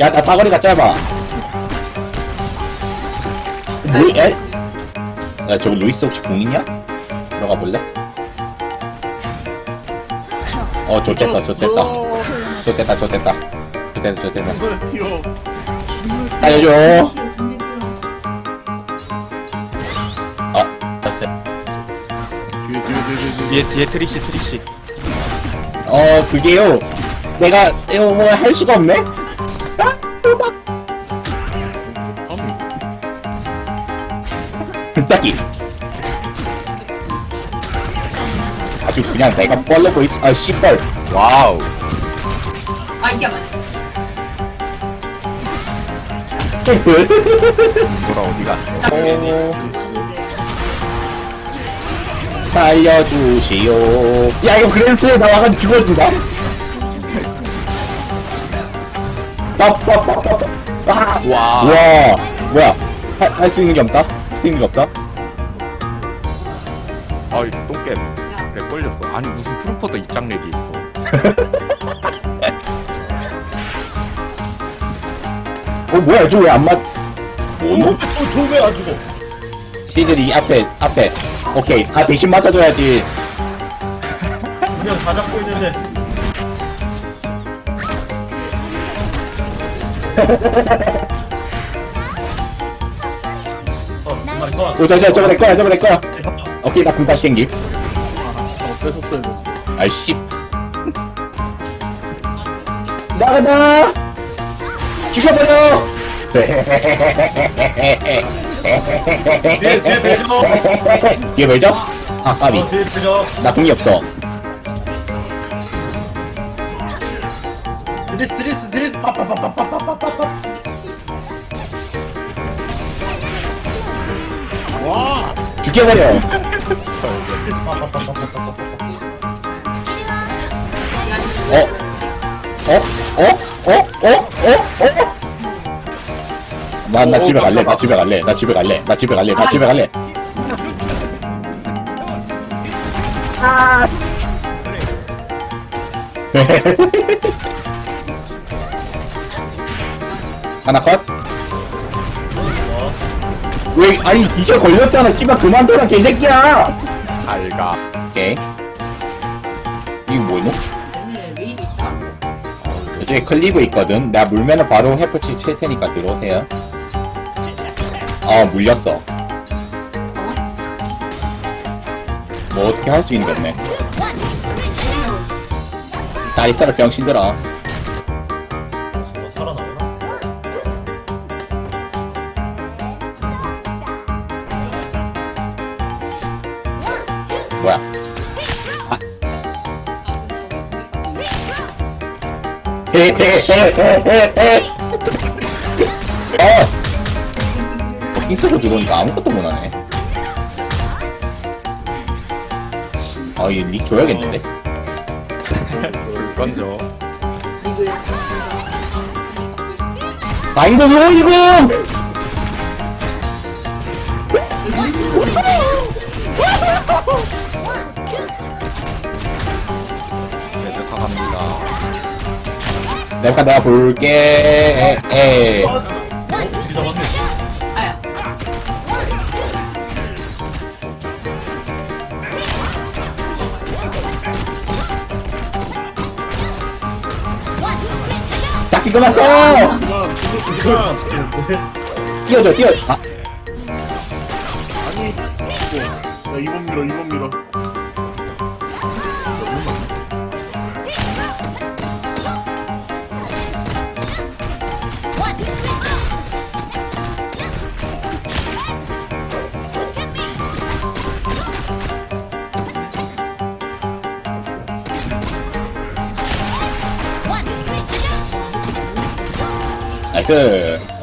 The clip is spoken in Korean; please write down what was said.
야, 나 사거리가 짧아. 루이, 에? 야, 저거 루이스 혹시 공이냐? 들어가 볼래? 어, 좋됐어, 좋됐다. 좋됐다, 좋됐다. 좋됐다, 좋됐다. 귀여워. 살려줘. 어. 뒤에 뒤에 뒤에 뒤에. 뒤에 뒤에 트릭시 트릭시 어, 그게요. 내가, 이거 뭐할 수가 없네? 아, 대박. 불싸기. 아주 그냥 내가 뻘려고 있, 아, 씨뻘. 와우 아 이게 맞아. 뭐라 어디 갔어 살려주시오. 야, 이거 그랜스에 나와가지고 죽어준다. 와 와, 뭐야? 할, 할수 있는 게 없다? 할 수 있는 게 없다? 아이 똥겜 그래 걸렸어 아니 무슨 트루퍼도 입장 렉이 있어 어, 뭐야, 저 왜 안 맞, 뭐노? 저 저왜 안 죽어? 시들이 앞에, 앞에. 오케이. 아, 대신 맞아줘야지. 그냥 다 잡고 있는데. 어, 정말 거. 오, 저, 저, 저거 내 거야, 저거 내 거야. 오케이, 나 금방 생김. 어, 뺏었어요. 아이 씨. 나가다! 죽여버려! 뒤에 뒤에 배죠. 이게 뭐죠? 아, 까비. 어, 뒤에 배죠. 나 궁이 없어. 드리스 드리스 드리스 파파파파파파파파. 와. 죽여버려. 드리스 파파파파파파파. 어? 어? 어? 어? 어? 어? 어? 나, 나 집에 갈래. 나 집에 갈래. 나 집에 갈래. 나 집에 갈래. 나 집에 갈래. 하나 컷? 왜, 아니, 이제 걸렸잖아. 씨발, 그만둬라, 개새끼야! 알가 오케이. 이거 뭐이노? 오늘 왜 있다? 이쪽에 클리브 있거든. 내가 물면은 바로 해프치 칠 테니까 들어오세요. 어, 물렸어. 뭐 어떻게 할 수 있는 게 없네. 다리 썰어 병신들아. 어! 킹스로 들어오니까 아무것도 못하네. 아, 이릭 줘야겠는데? 불 건져 아이고, 이거, 이거! 레드카 갑니다 내가 내가 볼게. 에. 잡기 끝났어! 뛰어줘, 뛰어. 아, 아니. 야 이번 밀어 이번 밀어. 나이 스!